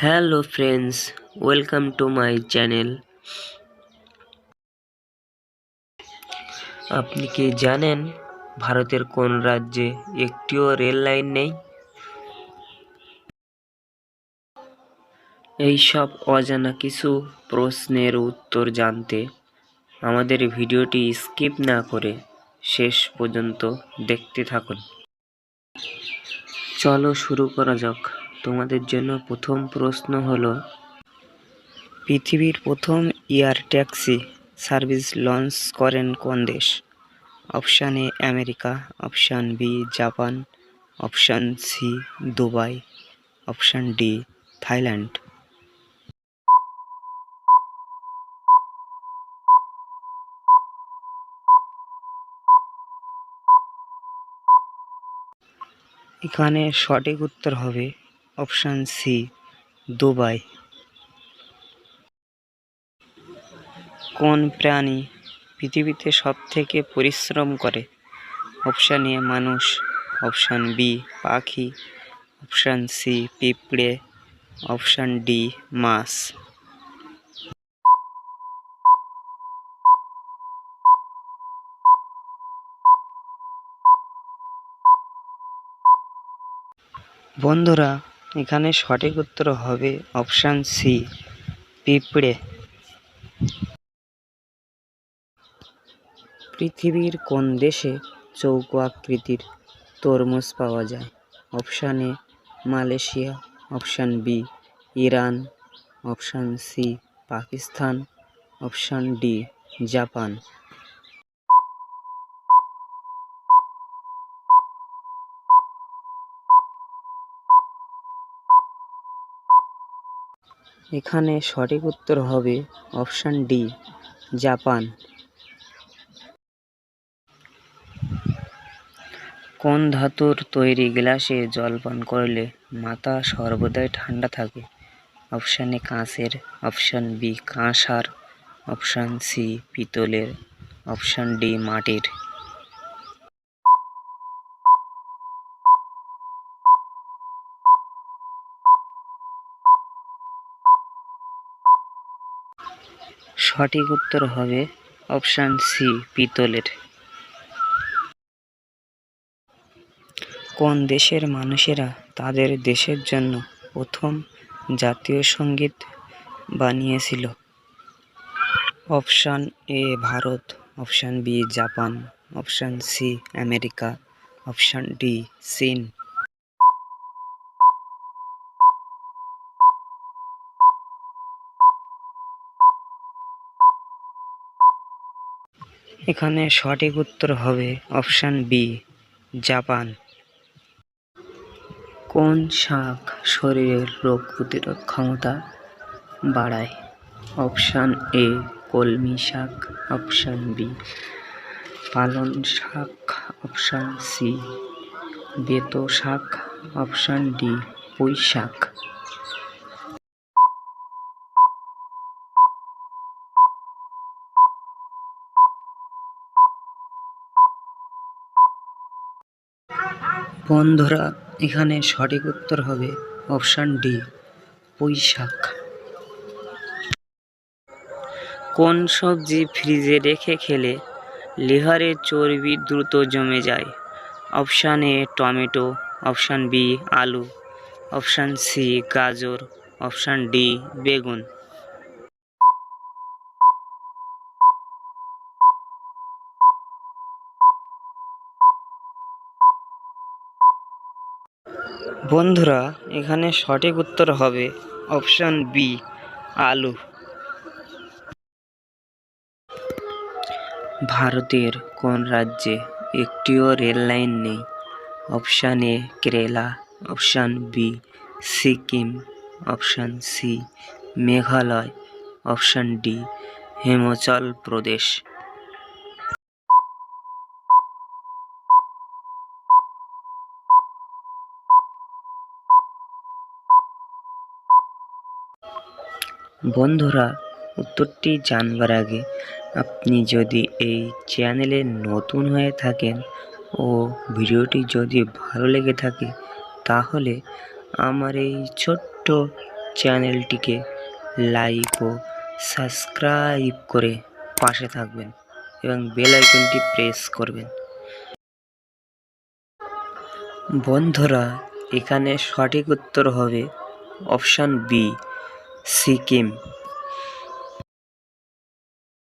Hello friends, welcome to my channel. আপনি কি জানেন ভারতের কোন রাজ্যে একটিও রেল লাইন নেই? এই সব অজানা কিছু প্রশ্নের উত্তর জানতে আমাদের ভিডিওটি স্কিপ না করে শেষ পর্যন্ত দেখতে থাকুন। চলো শুরু করা যাক। তোমাদের জন্য প্রথম প্রশ্ন হলো, পৃথিবীর প্রথম এয়ার ট্যাক্সি সার্ভিস লঞ্চ করেন কোন দেশ? Option A, America, option B, Japan, option C, Dubai, option D, Thailand. এখানে সঠিক উত্তর হবে অপশান সি, দুবাই। কোন প্রাণী পৃথিবীতে সবথেকে পরিশ্রম করে? অপশান এ মানুষ, অপশান বি পাখি, অপশান সি পিঁপড়ে, অপশান ডি মাছ। বন্ধুরা এখানে সঠিক উত্তর হবে অপশান সি পিঁপড়ে। পৃথিবীর কোন দেশে চৌকো আকৃতির তরমুজ পাওয়া যায়? Option A Malaysia. Option B Iran. Option C Pakistan. Option D Japan. এখানে সঠিক উত্তর হবে অপশান ডি, জাপান। কোন ধাতুর তৈরি গ্লাসে জল পান করলে মাথা সর্বদাই ঠান্ডা থাকে? অপশান এ কাঁচের, অপশান বি কাঁসার, অপশান সি পিতলের, অপশান ডি মাটির। সঠিক উত্তর হবে অপশান সি, পিতলের। কোন দেশের মানুষেরা তাদের দেশের জন্য প্রথম জাতীয় সংগীত বানিয়েছিল? Option A, Bharat. Option B, Japan. Option C, America. Option D, চীন। এখানে সঠিক উত্তর হবে অপশান বি, জাপান। কোন শাক শরীরের রোগ প্রতিরোধ ক্ষমতা বাড়ায়? অপশান এ, কলমি শাক। অপশান বি পালন শাক। অপশান সি, বেতো শাক। অপশান ডি, পুঁই শাক। বন্ধুরা, এখানে সঠিক উত্তর হবে অপশান ডি পুঁই শাক কোন সবজি ফ্রিজে রেখে খেলে লিভারের চর্বি দ্রুত জমে যায়? Option A, tomato. Option B, আলু। অপশান সি, গাজর। অপশান ডি, বেগুন। বন্ধুরা, এখানে সঠিক উত্তর হবে অপশান বি আলু। ভারতের কোন রাজ্যে একটিও রেল লাইন নেই? Option A Kerala. Option B Sikkim. Option C Meghalaya. Option D Himachal Pradesh. বন্ধুরা, উত্তরটি জানবার আগে আপনি যদি এই চ্যানেলে নতুন হয়ে থাকেন ও ভিডিওটি যদি ভালো লেগে থাকে, তাহলে আমার এই ছোট্ট চ্যানেলটিকে লাইক ও সাবস্ক্রাইব করে পাশে থাকবেন এবং বেল আইকনটি প্রেস করবেন। বন্ধুরা, এখানে সঠিক উত্তর হবে অপশান বি। सिक्किम